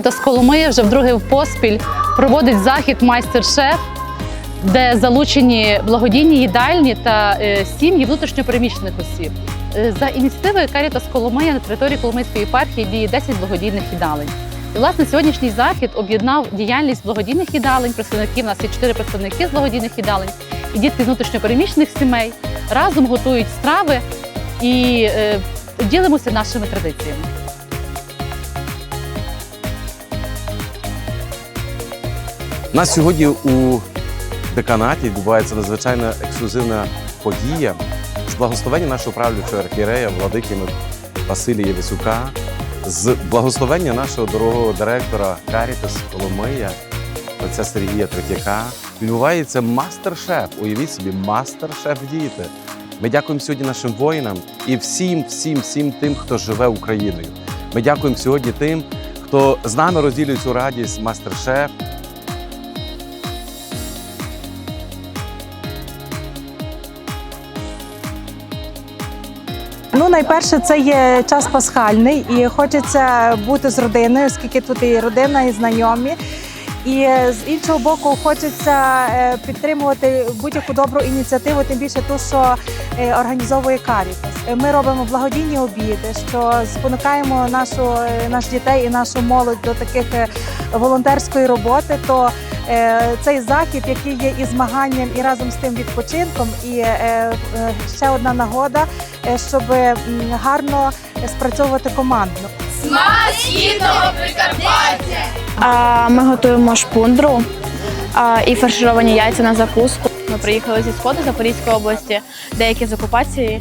Карітас Коломиї вже вдруге в поспіль проводить захід майстер-шеф, де залучені благодійні їдальні та е, сім'ї внутрішньопереміщених осіб. Е, За ініціативою Карітас Коломия на території Коломийської єпархії діє 10 благодійних їдалень. І, власне, сьогоднішній захід об'єднав діяльність благодійних їдалень, представників. У нас є чотири представники з благодійних їдалень і дітки внутрішньопереміщених сімей разом готують страви і е, ділимося нашими традиціями. Нас сьогодні у деканаті відбувається надзвичайно ексклюзивна подія з благословення нашого правлячого архієрея Владики Василія Євесюка, з благословення нашого дорогого директора Карітас Коломия, отця Сергія Третяка. Відбувається мастер-шеф. Уявіть собі, мастер-шеф діти. Ми дякуємо сьогодні нашим воїнам і всім, всім, всім тим, хто живе Україною. Ми дякуємо сьогодні тим, хто з нами розділює цю радість мастер-шеф. Ну, найперше, це є час пасхальний, і хочеться бути з родиною, оскільки тут і родина, і знайомі. І е, з іншого боку, хочеться е, підтримувати будь-яку добру ініціативу, тим більше ту, що е, організовує Карітас. Ми робимо благодійні обіди, що спонукаємо нашу наш дітей і нашу молодь до таких волонтерської роботи. То цей захід, який є і змаганням, і разом з тим відпочинком, і е, е, ще одна нагода, е, щоб гарно спрацьовувати командно. Смак східного Прикарпаття! Ми готуємо шпундру і фаршировані яйця на закуску. Ми приїхали зі сходу Запорізької області, деякі з окупації.